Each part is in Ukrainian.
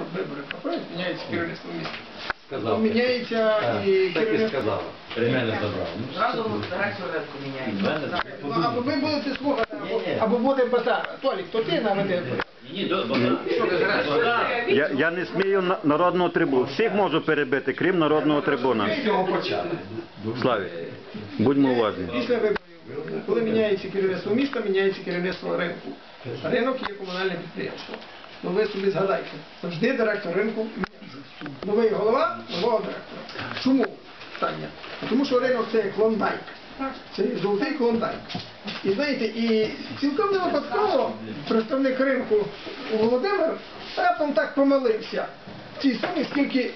От вибори проходять, міняється керівництво міста. Сказав. Міняється Так, і Так і керівництво. сказав. При забрав. Ну, Зразу директор ринку Від міняється. Ну, або ви будете слухати, або, Ні-ні. або буде базар. Толік, то ти наведе. Ні, до, бо- Я, я не смію на- народного трибуну. Всіх можу перебити, крім народного трибуна. З цього почати. Славі, будьмо уважні. Після виборів, коли міняється керівництво міста, міняється керівництво ринку. Ринок є комунальне підприємство. Ну ви собі згадайте, завжди директор ринку. Новий голова, нового директора. Чому? Питання. Тому що ринок це як клондайк. Це золотий клондайк. І знаєте, і цілком не випадково представник ринку Володимир раптом так помилився. В цій сумі скільки.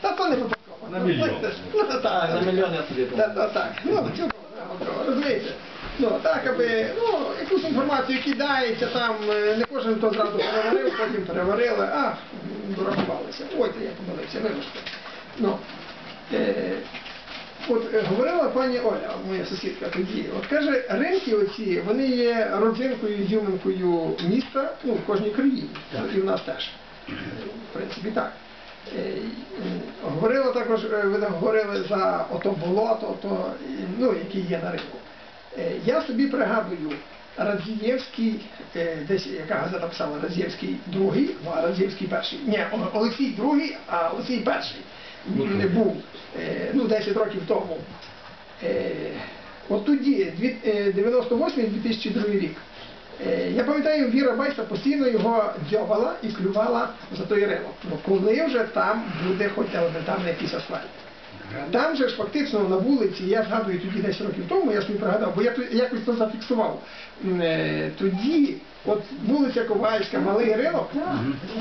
Та то не випадково. На мільйон. Ну, та так. На мільйон я тобі Та, та, так, ну, цілком не випадково, розумієте? Ну, так, аби, ну, якусь інформацію кидається, там, е, не кожен то зразу переварив, потім переварили, а, дорахувалися. Ой, я помилився, вибачте. Ну, е, От е, говорила пані Оля, моя сусідка тоді, от каже, ринки оці, вони є родзинкою, зюминкою міста, ну, в кожній країні, і в нас теж. В принципі, так. Е, Говорила також, ви говорили за ото болото, ото, ну, яке є на ринку. Е, Я собі пригадую, Радзієвський, е, десь яка газета писала Радзієвський другий, ну, а Радзієвський перший. Ні, Олексій другий, а Олексій перший не був е, ну, 10 років тому. От тоді, дві- е, 98-2002 рік. Я пам'ятаю, Віра Байса постійно його дзьобала і клювала за той ринок. Коли вже там буде хоч елементарний якийсь асфальт. Там же ж фактично на вулиці, я згадую тоді 10 років тому, я собі пригадав, бо я тут якось це зафіксував. Е, Тоді, от вулиця Ковальська, малий ринок,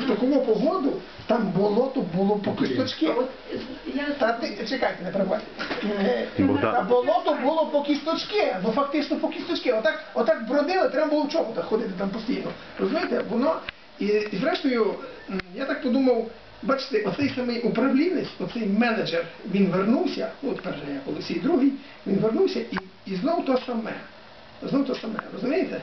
в таку погоду там болото було по кісточки. Та ти чекайте, не перебувайте. Та болото було по кісточки, ну фактично по кісточки. Отак, отак бродили, треба було в чоботах ходити там постійно. Розумієте, воно. І, і зрештою, я так подумав, бачите, оцей самий управлінець, оцей менеджер, він вернувся, ну тепер же Олексій другий, він вернувся і, і знов то саме. Знов то саме, розумієте?